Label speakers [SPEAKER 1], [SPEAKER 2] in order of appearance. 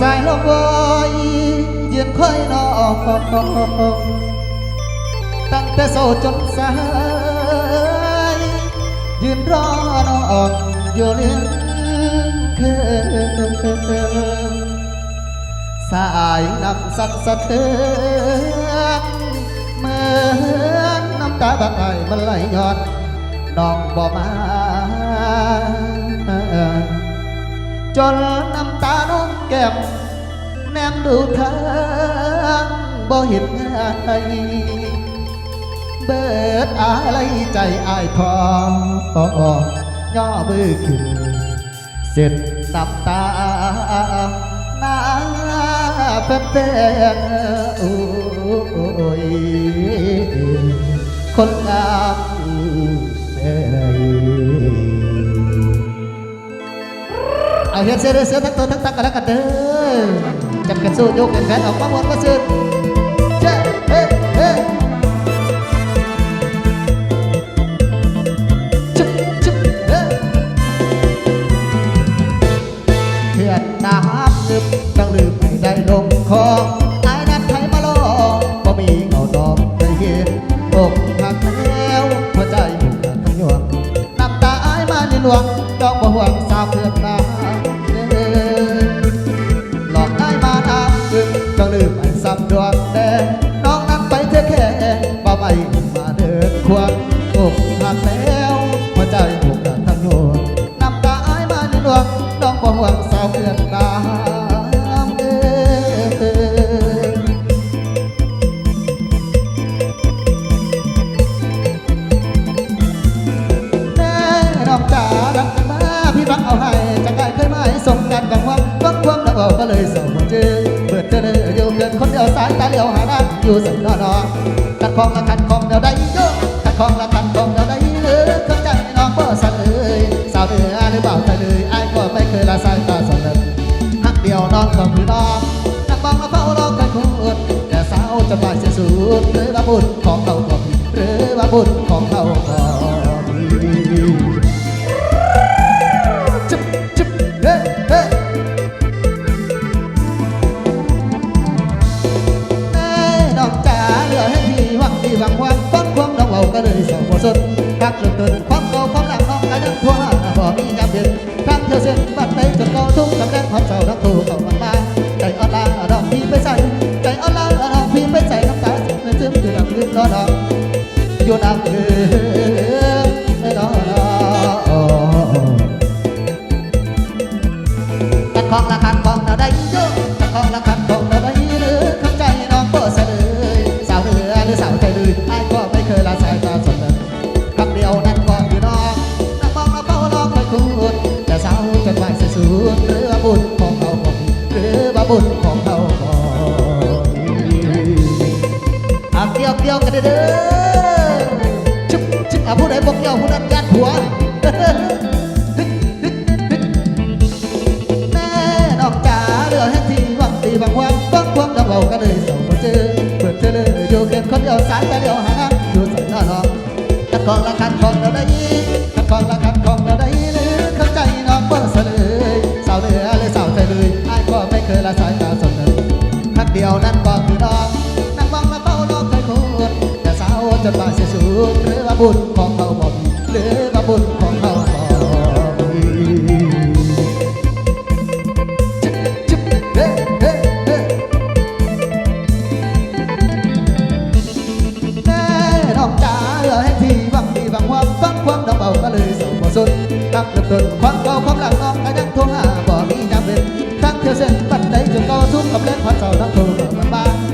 [SPEAKER 1] สายลมวอยยืนคอยนองตั้งแต่โซจนสาย ยืนรอนองอยู่เลี้ยงเคืนสายน้ำสั่นสะเทือนเหมือนน้ำตาบางไอมันไหลย้อนน้องบ่มา จนน้ำตาน้อง ก้มแนมดูทางบ่เห็นไงเบิดอะไรใจอายพอย่อมือขึ้นเสร็จน้ำตาหน้าเป็นๆโอ้ยคนงาม เอาเฮ็ดเสือเสือทั้งตัวทั้งตักกันแล้วกันเด้อจับกันสู้ยกกันแขนออกมาหมดมาซื้อเจ้เฮ้เฮ้ชึบชึบเฮ้เพื่อนน้ำนึบต้องลืมไม่ได้ลงคอ ลวงดอกบ่ห่วงสาวเพื่อนนาหลอกได้มาน้ำดึงต้องลืมไอ้ซ้ำดวงแดงน้องนั้นไปเทแค่บ่ไม่มาเดินควงอกหักแล้วหัวใจบุกทั้งยวน้ำตาไอ้มาในหลวงดอกบ่ห่วงสาวเพื่อนนา ก็เลยส่งหัวใจเปิดเจอเลยอยู่เกินคนเดียวสายตาเดียวหาด้านอยู่ส่นอนอขัดของละขัดของเดียวได้เยอะขัดของละขัดของเดียวได้เยออเข้าใจน้องบ่สั่นเลยสาวเดือหรือเปล่าใจเลยไอ้ก็ไม่เคยละสายตาสั่นเลยหักเดียวน้องก็คือน้องนักบังมาเฝ้ารอกันคุณแต่สาวจะไปเสียสูดหรือว่าบุญของเราก็ผิดหรือว่าบุญของ ส่งบ่สนกักเลือกเกินความเก่าความหลังน้องก็ยังทั่วบ่มียับเย็นทางเที่ยวเส้นบัดไปจนเก่าทุกกำแรงความเศร้านักถูกเข้ามามาใจอ่อนลาดอกพี่ไปใส่ใจอ่อนลาดอกพี่ไปใส่น้ำตาซึมซึมคือดำลืมรอดอกอยู่น้ำลืมรอดอกขัดของละขัดของเราได้เยอะขัดของละขัดของเรา รือว่าบุญของเขาบ่มีอะเกี่ยวเกี่ยวกันเด้อชุบชุบอะผู้ใดบอกเกี่ยวผู้นั้นยัดหัวแม่ดอกจ๋าเหลือให้ทีหวังตีบางวันฟังความดำเราก็เลยส่งมาเจอเปิดเธอเลยอยู่เก็บคนเดียวสายต่เดียวหาหน้ำอยู่ใส่หน้าน้องขัดของละขัดของเราได้ขัดของละขัดของเราไนั้นก็คือน้องนั่งมองมาเฝ้าน้องเคยคุ้นแต่สาวจนบ่ายเสียสูญหรือว่าบุญของเขาบ่มีหรือว่าบุญของเขาบ่มีจุ๊บเฮ้เฮ้เฮ้แม่น้องจ๋าเหลือให้ทีหวังดีหวังว่าฟังความดอกเบาก็เลยส่งบ่สนตั้งเริ่มต้น ความเศร้านักโทรมันบ้าใจอ่อน